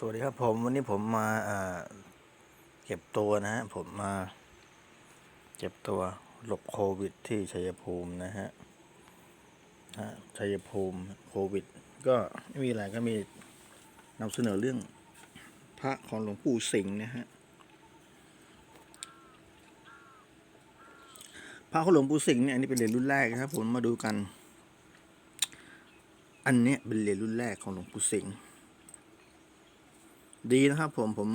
สวัสดีครับผมวันนี้ผมมาเก็บตัวนะฮะผมมาเก็บตัวหลบโควิดที่ชัยภูมินะฮะฮะชัยภูมิโควิด ก็ไม่มีอะไรก็มีนำเสนอเรื่องพระของหลวงปู่สิงห์นะฮะพระของหลวงปู่สิงห์เนี่ยอันนี้เป็นเหรียญรุ่นแรกนะครับผมมาดูกัน อันเนี้ยเป็นเหรียญรุ่นแรกของหลวงปู่สิงห์ ดีนะครับผมผม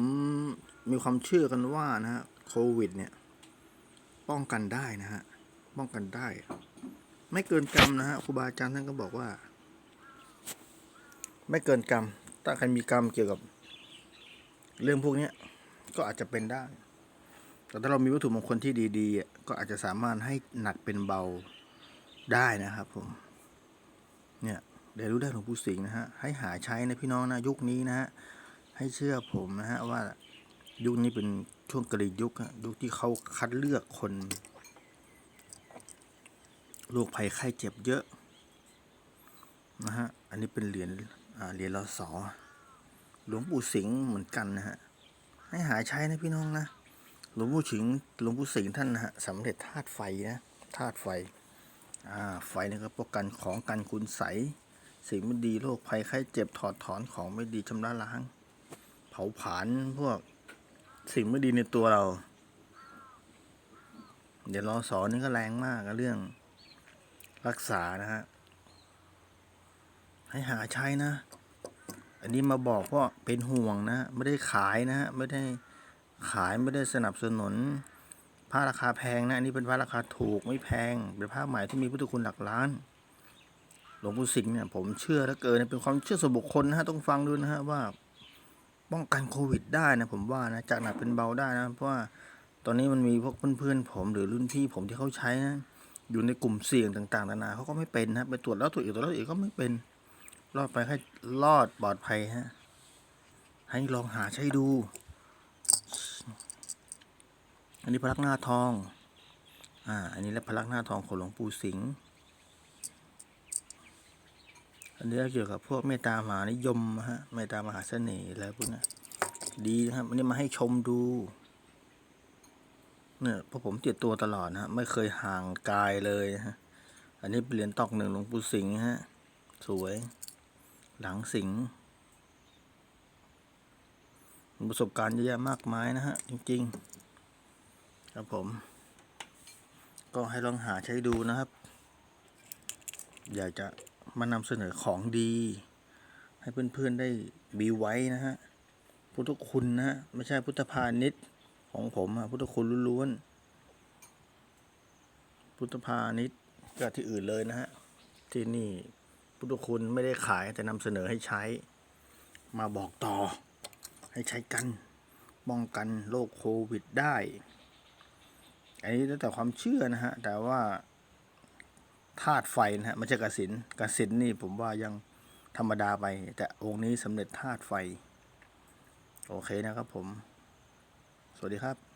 มีความเชื่อกันว่านะฮะโควิด เนี่ย ป้องกันได้นะฮะป้องกันได้ ไม่เกินกรรมนะฮะครูบาอาจารย์ท่านก็บอกว่า ไม่เกินกรรม ถ้าใครมีกรรมเกี่ยวกับ เรื่องพวกนี้ก็อาจจะเป็นได้ แต่ถ้าเรามีวัตถุมงคลที่ดีๆอะก็อาจจะสามารถให้หนักเป็นเบาได้นะครับผม เนี่ยเดี๋ยวรู้ได้หลวงปู่สิงห์นะฮะให้หาใช้นะพี่น้องนะยุคนี้นะฮะ ให้เชื่อผมนะฮะว่ายุคนี้เป็นช่วงกรียุคอะยุคที่เขาคัดเลือกคนโรคภัยไข้เจ็บเยอะนะฮะ อันนี้เป็นเหรียญเหรียญรอสอหลวงปู่สิงห์เหมือนกันนะฮะ ให้หาใช้นะพี่น้องนะ หลวงปู่สิงห์หลวงปู่สิงห์ท่านนะฮะสำเร็จธาตุไฟนะธาตุไฟ อ่า ไฟนี่ก็ป้องกันของกันคุณใสสิ่งไม่ดีโรคภัยไข้เจ็บถอดถอนของไม่ดีชำระล้าง เผาผลาญพวกสิ่งไม่ดีในตัวเรา เดี๋ยวรอสอนนี่ก็แรงมากเรื่องรักษานะฮะ ให้หาใช้นะ อันนี้มาบอกเพราะเป็นห่วงนะไม่ได้ขายนะฮะไม่ได้ขายไม่ได้สนับสนุนผ้าราคาแพงนะ อันนี้เป็นผ้าราคาถูกไม่แพง เป็นผ้าใหม่ที่มีพุทธคุณหลักล้าน หลวงปู่สิงห์เนี่ยผมเชื่อแล้วเกินเป็นความเชื่อส่วนบุคคลนะฮะต้องฟังดูนะฮะว่า ป้องกันโควิดได้นะผมว่านะจากหนักเป็นเบาได้นะเพราะว่าตอนนี้มันมีพวกเพื่อนๆผมหรือรุ่นพี่ผมที่เขาใช้นะอยู่ในกลุ่มเสี่ยงต่างๆนานาเขาก็ไม่เป็นนะไปตรวจแล้วตรวจอีกตรวจแล้วอีกก็ไม่เป็น รอดไปแค่รอดปลอดภัยฮะให้ลองหาใช้ดู อันนี้พลักหน้าทอง อ่า อันนี้และพลักหน้าทองของหลวงปู่สิงห์ อันนี้เกี่ยวกับพวกเมตตามหานิยมฮะเมตตามหาเสน่ห์อะไรพวกนี้ดีนะครับอันนี้มาให้ชมดูเนี่ยเพราะผมติดตัวตลอดนะฮะไม่เคยห่างกายเลยฮะอันนี้เป็นเหรียญตอกหนึ่งหลวงปู่สิงห์ฮะ สวย หลังสิงห์ประสบการณ์เยอะแยะมากมายนะฮะ จริง ๆ ครับผม ก็ให้ลองหาใช้ดูนะครับ อยากจะ มานำเสนอของดี ให้เพื่อนๆได้มีไว้นะฮะพุทธคุณนะฮะไม่ใช่พุทธพาณิชย์ของผมอะพุทธคุณล้วนๆพุทธพาณิชย์ก็ที่อื่นเลยนะฮะที่นี่พุทธคุณไม่ได้ขายแต่นำเสนอให้ใช้ มาบอกต่อ ให้ใช้กันป้องกันโรคโควิดได้ อันนี้แล้วแต่ความเชื่อนะฮะ แต่ว่า ธาตุไฟนะฮะไม่ใช่กสินกสินนี่ผมว่ายังธรรมดาไป แต่องค์นี้สำเร็จธาตุไฟ โอเคนะครับผม สวัสดีครับ